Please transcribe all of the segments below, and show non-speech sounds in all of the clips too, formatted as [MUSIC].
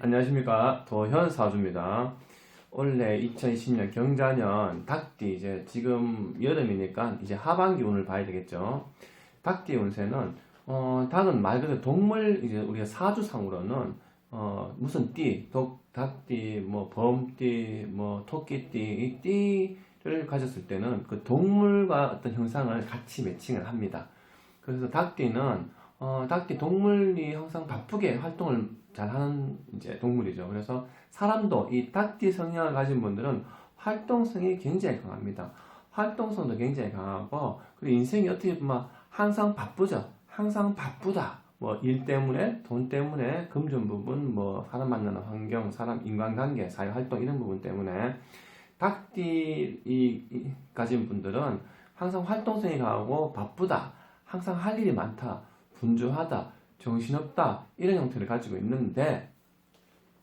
안녕하십니까 도현 사주입니다. 원래 2020년 경자년 닭띠 이제 지금 여름이니까 이제 하반기 운을 봐야 되겠죠. 닭띠 운세는 어 닭은 말 그대로 동물 이제 우리가 사주상으로는 어 무슨 띠, 독, 닭띠, 뭐 범띠, 뭐 토끼띠 이 띠를 가졌을 때는 그 동물과 어떤 형상을 같이 매칭을 합니다. 그래서 닭띠는 어, 닭띠 동물이 항상 바쁘게 활동을 잘 하는 이제 동물이죠. 그래서 사람도 이 닭띠 성향을 가진 분들은 활동성이 굉장히 강합니다. 활동성도 굉장히 강하고 그리고 인생이 어떻게 보면 항상 바쁘죠. 항상 바쁘다. 뭐 일 때문에 돈 때문에 금전 부분 뭐 사람 만나는 환경 사람 인간관계 사회 활동 이런 부분 때문에 닭띠 이, 이 가진 분들은 항상 활동성이 강하고 바쁘다 항상 할 일이 많다 분주하다 정신없다 이런 형태를 가지고 있는데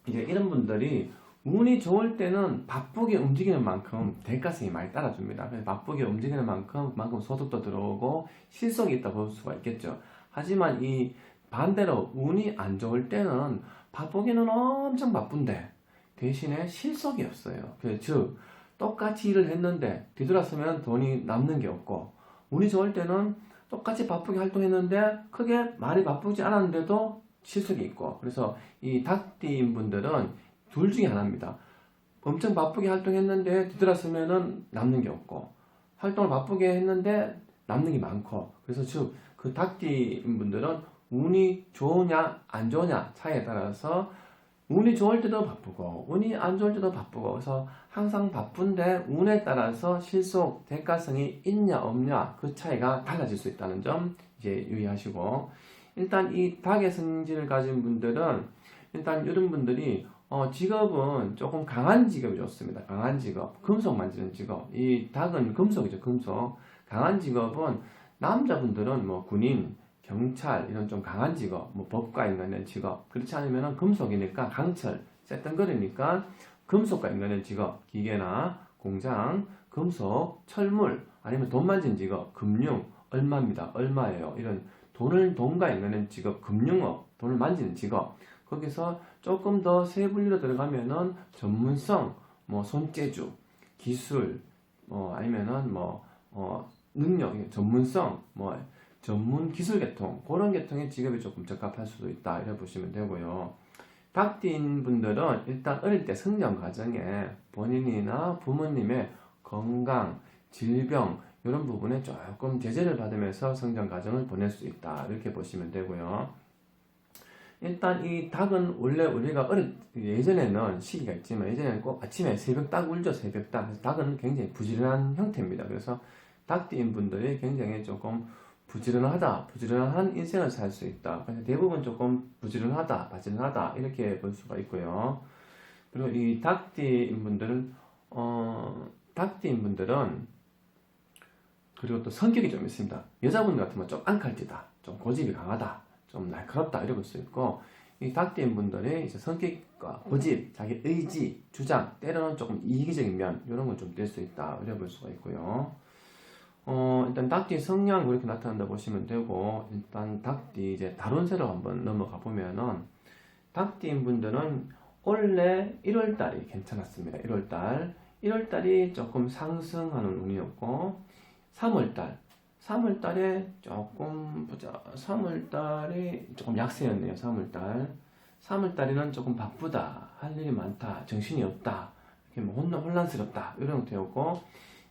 이제 이런 분들이 운이 좋을 때는 바쁘게 움직이는 만큼 대가성이 많이 따라줍니다. 그래서 바쁘게 움직이는 만큼 만큼 소득도 들어오고 실속이 있다 볼 수가 있겠죠. 하지만 이 반대로 운이 안 좋을 때는 바쁘기는 엄청 바쁜데 대신에 실속이 없어요. 그즉 똑같이 일을 했는데 뒤돌아서면 돈이 남는 게 없고 운이 좋을 때는 똑같이 바쁘게 활동했는데 크게 말이 바쁘지 않았는데도 실속이 있고 그래서 이 닭띠인 분들은 둘 중에 하나입니다. 엄청 바쁘게 활동했는데 뒤돌아서면은 남는 게 없고 활동을 바쁘게 했는데 남는 게 많고 그래서 즉 그 닭띠인 분들은 운이 좋으냐 안 좋으냐 차이에 따라서 운이 좋을 때도 바쁘고 운이 안 좋을 때도 바쁘고 그래서 항상 바쁜데 운에 따라서 실속 대가성이 있냐 없냐 그 차이가 달라질 수 있다는 점 이제 유의하시고 일단 이 닭의 성질을 가진 분들은 일단 이런 분들이 어, 직업은 조금 강한 직업이 좋습니다. 강한 직업, 금속 만지는 직업. 이 닭은 금속이죠, 금속. 강한 직업은 남자분들은 뭐 군인, 경찰 이런 좀 강한 직업, 뭐 법과 연관된 직업. 그렇지 않으면 금속이니까 강철, 쇳덩거리니까 금속과 연관된 직업, 기계나 공장, 금속, 철물, 아니면 돈 만지는 직업, 금융, 얼마입니다. 얼마예요. 이런 돈을 돈과 연관된 직업, 금융업, 돈을 만지는 직업. 거기서 조금 더 세 분류로 들어가면은 전문성, 뭐 손재주, 기술, 뭐 아니면은 뭐 어, 능력, 전문성, 뭐 전문 기술 계통 그런 계통의 직업이 조금 적합할 수도 있다 이렇게 보시면 되고요. 닭띠인 분들은 일단 어릴 때 성장 과정에 본인이나 부모님의 건강, 질병 이런 부분에 조금 제재를 받으면서 성장 과정을 보낼 수 있다 이렇게 보시면 되고요. 일단 이 닭은 원래 우리가 어릴 예전에는 시기가 있지만 예전에는 꼭 아침에 새벽 닭 울죠 새벽 닭 그래서 닭은 굉장히 부지런한 형태입니다 그래서 닭띠인 분들이 굉장히 조금 부지런하다 부지런한 인생을 살 수 있다. 대부분 조금 부지런하다 바지런하다 이렇게 볼 수가 있고요. 그리고 이 닭띠인 분들은 어 닭띠인 분들은 그리고 또 성격이 좀 있습니다. 여자분 같으면 좀 앙칼지다 좀 고집이 강하다 좀 날카롭다 이럴 수 있고 이 닭띠인 분들의 이제 성격과 고집, 자기 의지, 주장, 때로는 조금 이기적인 면 이런 건 좀 될 수 있다 이래 볼 수가 있고요. 어 일단 닭띠 성향 그렇게 나타난다 보시면 되고 일단 닭띠 이제 다론세로 한번 넘어가 보면은 닭띠인 분들은 원래 1월달이 괜찮았습니다. 1월달 1월달이 조금 상승하는 운이었고 3월달 3월 달에 조금 보자. 3월 달에 조금 약세였네요. 3월 달. 3월 달에는 조금 바쁘다. 할 일이 많다. 정신이 없다. 이렇게 뭐 혼란, 혼란스럽다. 이런 형태였고,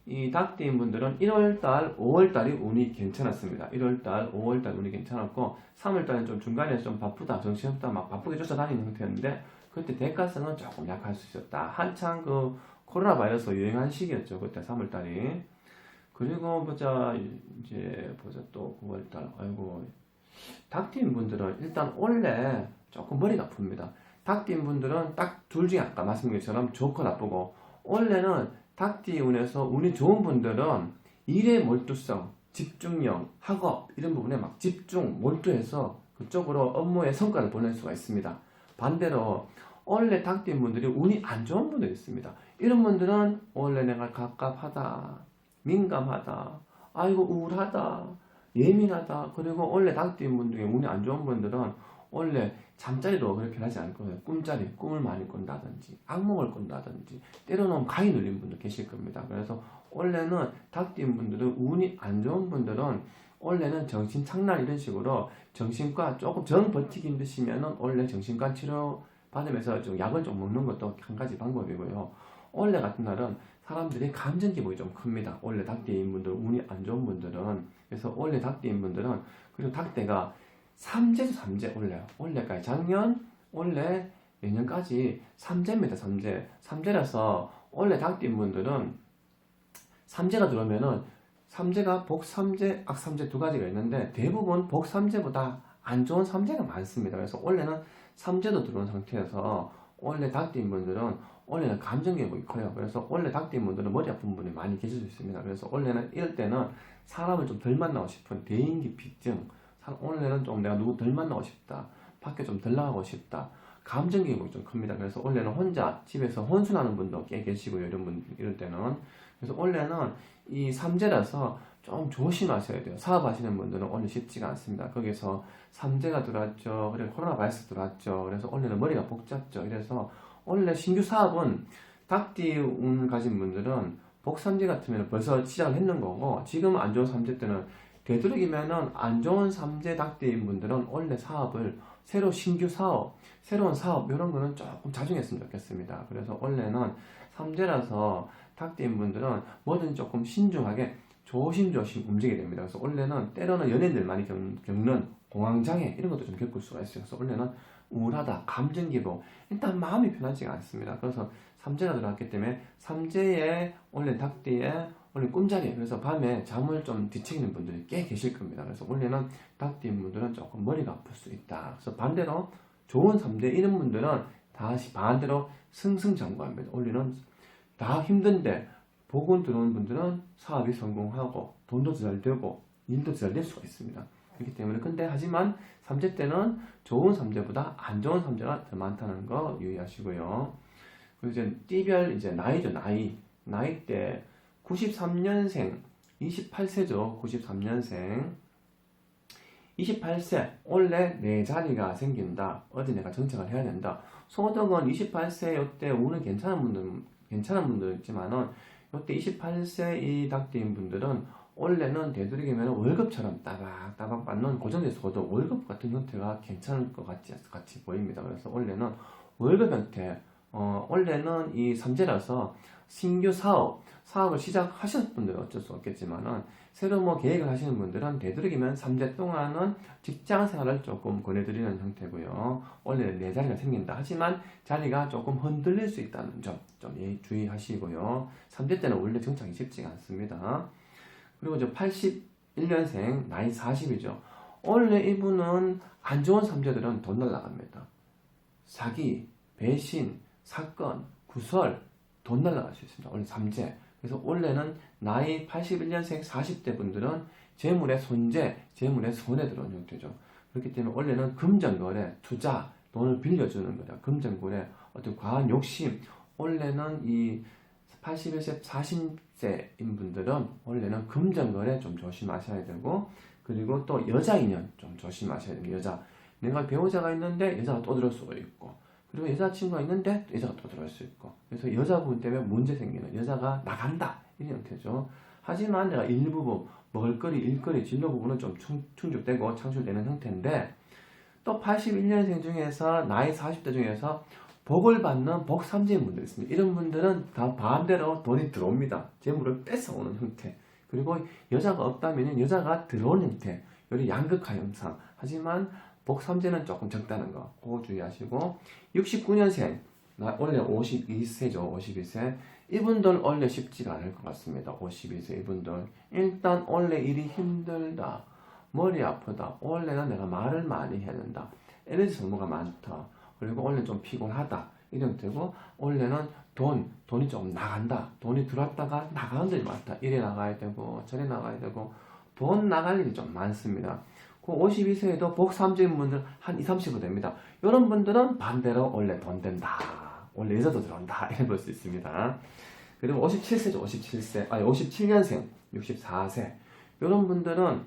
이 닭띠인 분들은 1월 달, 5월 달이 운이 괜찮았습니다. 1월 달, 5월 달 운이 괜찮았고, 3월 달은 좀 중간에 좀 바쁘다. 정신없다. 막 바쁘게 쫓아다니는 형태였는데, 그때 대가성은 조금 약할 수 있었다. 한창 그 코로나 바이러스 유행한 시기였죠. 그때 3월 달이. 그리고 보자 이제 보자 또 9월달 아이고 닭띠인 분들은 일단 원래 조금 머리가 아픕니다. 닭띠인 분들은 딱 둘 중에 아까 말씀드린 것처럼 좋고 나쁘고 원래는 닭띠 운에서 운이 좋은 분들은 일의 몰두성, 집중력, 학업 이런 부분에 막 집중, 몰두해서 그쪽으로 업무의 성과를 보낼 수가 있습니다. 반대로 원래 닭띠인 분들이 운이 안 좋은 분들이 있습니다. 이런 분들은 원래 내가 갑갑하다, 민감하다, 아이고 우울하다, 예민하다. 그리고 원래 닭띠인 분 중에 운이 안 좋은 분들은 원래 잠자리도 그렇게 하지 않거든요. 꿈자리, 꿈을 많이 꾼다든지, 악몽을 꾼다든지, 때로는 가위 눌린 분도 계실 겁니다. 그래서 원래는 닭띠인 분들은 운이 안 좋은 분들은 원래는 정신 착란 이런 식으로 정신과 조금 정 버티기 힘드시면은 원래 정신과 치료 받으면서 좀 약을 좀 먹는 것도 한 가지 방법이고요. 원래 같은 날은 사람들이 감정 기복이 좀 큽니다. 원래 닭띠인 분들, 운이 안 좋은 분들은 그래서 원래 닭띠인 분들은 그리고 닭대가 삼재도 삼재 원래 원래까지 작년 원래 내년까지 삼재입니다. 삼재 삼재라서 원래 닭띠인 분들은 삼재가 들어오면은 삼재가 복삼재, 악삼재 두 가지가 있는데 대부분 복삼재보다 안 좋은 삼재가 많습니다. 그래서 원래는 삼재도 들어온 상태여서 원래 닭띠인 분들은 원래는 감정 기복이 커요. 그래서 원래 닭띠인 분들은 머리 아픈 분이 많이 계실 수 있습니다. 그래서 원래는 이럴 때는 사람을 좀 덜 만나고 싶은 대인기피증, 사- 원래는 좀 내가 누구 덜 만나고 싶다, 밖에 좀 덜 나가고 싶다, 감정 기복이 좀 큽니다. 그래서 원래는 혼자 집에서 혼술하는 분도 꽤 계시고요. 이런 분 이럴 때는 그래서 원래는 이 삼재라서 좀 조심하셔야 돼요. 사업하시는 분들은 원래 쉽지가 않습니다. 거기서 삼재가 들어왔죠. 그리고 코로나 바이러스 들어왔죠. 그래서 원래는 머리가 복잡죠. 이래서 원래 신규 사업은 닭띠 운 가진 분들은 복삼재 같으면 벌써 시작을 했는 거고 지금 안 좋은 삼재 때는 되도록이면은 안 좋은 삼재 닭띠인 분들은 원래 사업을 새로 신규 사업, 새로운 사업 이런 거는 조금 자중했으면 좋겠습니다. 그래서 원래는 삼재라서 닭띠인 분들은 뭐든 조금 신중하게 조심조심 움직이게 됩니다. 그래서 원래는 때로는 연예인들 많이 겪- 겪는 공황장애 이런 것도 좀 겪을 수가 있어요. 그래서 원래는 우울하다, 감정 기복, 일단 마음이 편하지가 않습니다. 그래서 삼재가 들어왔기 때문에 삼재에 원래 닭띠에 원래 꿈자리에 그래서 밤에 잠을 좀 뒤척이는 분들이 꽤 계실 겁니다. 그래서 원래는 닭띠인 분들은 조금 머리가 아플 수 있다. 그래서 반대로 좋은 삼재 이런 분들은 다시 반대로 승승장구합니다. 원래는 다 힘든데 복은 들어온 분들은 사업이 성공하고 돈도 잘 되고 일도 잘 될 수가 있습니다. 그렇기 때문에 근데 하지만 삼재 때는 좋은 삼재보다 안 좋은 삼재가 더 많다는 거 유의하시고요. 그리고 이제 띠별 이제 나이죠 나이 나이 때 93년생 28세죠 93년생. 28세 원래 내 자리가 생긴다. 어디 내가 정착을 해야 된다. 소득은 28세 이때 운은 괜찮은 분들 괜찮은 분들 있지만은 이때 28세 이 닭띠인 분들은 원래는 되도록이면 월급처럼 따박따박 받는 고정돼서도 월급 같은 형태가 괜찮을 것 같이, 같이 보입니다. 그래서 원래는 월급 형태, 어, 원래는 이 삼재라서 신규 사업, 사업을 시작하신 분들은 어쩔 수 없겠지만은 새로 뭐 계획을 하시는 분들은 되도록이면 삼재 동안은 직장 생활을 조금 권해드리는 형태고요. 원래는 내 자리가 생긴다. 하지만 자리가 조금 흔들릴 수 있다는 점 좀 주의하시고요. 삼재 때는 원래 정착이 쉽지가 않습니다. 그리고 이제 81년생 나이 40이죠. 원래 이분은 안 좋은 삼재들은 돈 날라갑니다. 사기, 배신, 사건, 구설, 돈 날라갈 수 있습니다. 원래 삼재. 그래서 원래는 나이 81년생 40대 분들은 재물의 손재, 재물의 손에 들어온 형태죠. 그렇기 때문에 원래는 금전거래, 투자, 돈을 빌려주는 거다. 금전거래, 어떤 과한 욕심. 원래는 이 81세, 40세인 분들은 원래는 금전거래 좀 조심하셔야 되고, 그리고 또 여자 인연 좀 조심하셔야 됩니다. 여자. 내가 배우자가 있는데 여자가 또 들어올 수가 있고, 그리고 여자친구가 있는데 여자가 또 들어올 수 있고, 그래서 여자분 때문에 문제 생기는 여자가 나간다. 이런 형태죠. 하지만 내가 일부분, 먹을거리, 일거리, 진로 부분은 좀 충, 충족되고 창출되는 형태인데, 또 81년생 중에서 나이 40대 중에서 복을 받는 복삼재인 분들 있습니다. 이런 분들은 다 반대로 돈이 들어옵니다. 재물을 뺏어오는 형태. 그리고 여자가 없다면 여자가 들어오는 형태. 요리 양극화 현상. 하지만 복삼재는 조금 적다는 거. 그거 주의하시고 69년생 원래 52세죠. 52세. 이분들 원래 쉽지가 않을 것 같습니다. 52세 이분들. 일단 원래 일이 힘들다. 머리 아프다. 원래는 내가 말을 많이 해야 된다. 에너지 소모가 많다. 그리고 원래 좀 피곤하다. 이런 되고 원래는 돈, 돈이 좀 나간다. 돈이 들어왔다가 나가는 일이 많다. 이래 나가야 되고 저래 나가야 되고 돈 나갈 일이 좀 많습니다. 그 52세에도 복삼주인 분들 한 2, 30은 됩니다. 이런 분들은 반대로 원래 돈 된다. 원래 여자도 들어온다. [LAUGHS] 이런 볼수 있습니다. 그리고 57세죠. 57세. 아니 57년생, 64세. 이런 분들은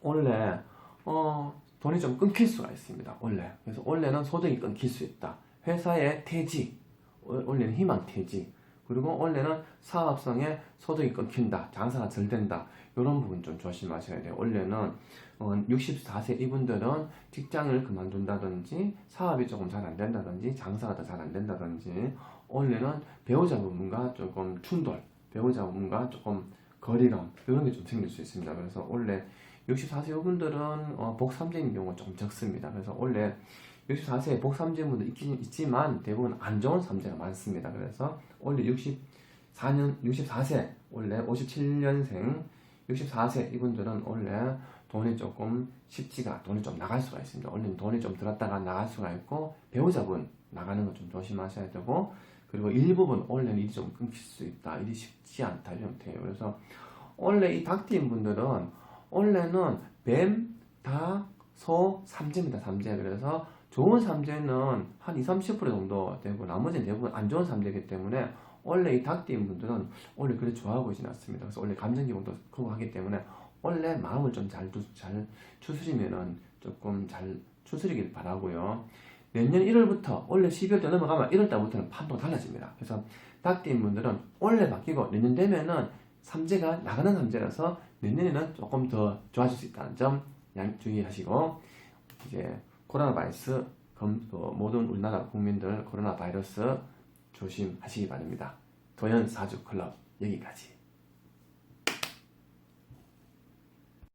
원래 어 돈이 좀 끊길 수가 있습니다. 원래 그래서 원래는 소득이 끊길 수 있다. 회사의 퇴직, 원- 원래는 희망 퇴직, 그리고 원래는 사업성의 소득이 끊긴다, 장사가 덜 된다. 이런 부분 좀 조심하셔야 돼요. 원래는 어, 64세 이분들은 직장을 그만둔다든지 사업이 조금 잘 안 된다든지 장사가 더 잘 안 된다든지 원래는 배우자분과 조금 충돌, 배우자분과 조금 거리감 이런 게 좀 생길 수 있습니다. 그래서 원래 64세 이분들은 어, 복삼제인 경우가 조금 적습니다. 그래서 원래 64세에 복삼제분도 있긴 있지만 대부분 안 좋은 삼제가 많습니다. 그래서 원래 64년 64세 원래 57년생 64세 이분들은 원래 돈이 조금 쉽지가 돈이 좀 나갈 수가 있습니다. 원래 돈이 좀 들었다가 나갈 수가 있고 배우자분 나가는 거 좀 조심하셔야 되고 그리고 일부분 원래는 일이 좀 끊길 수 있다. 일이 쉽지 않다 이 형태예요. 그래서 원래 이 닭띠인 분들은 원래는 뱀, 닭, 소, 삼재입니다. 삼재. 그래서 좋은 삼재는 한 20, 30% 정도 되고 나머지는 대부분 안 좋은 삼재이기 때문에 원래 이 닭띠인 분들은 원래 그래 좋아하고 있지는 않습니다. 그래서 원래 감정 기복도 크고 하기 때문에 원래 마음을 좀 잘 잘 추스리면은 조금 잘 추스리길 바라고요. 내년 1월부터 원래 12월 때 넘어가면 1월 달부터는 판도가 달라집니다. 그래서 닭띠인 분들은 원래 바뀌고 내년 되면은 삼재가 나가는 삼재라서 내년에는 조금 더 좋아질 수 있다는 점양 주의하시고 이제 코로나 바이러스 검, 그 모든 우리나라 국민들 코로나 바이러스 조심하시기 바랍니다. 도연 사주 클럽 여기까지.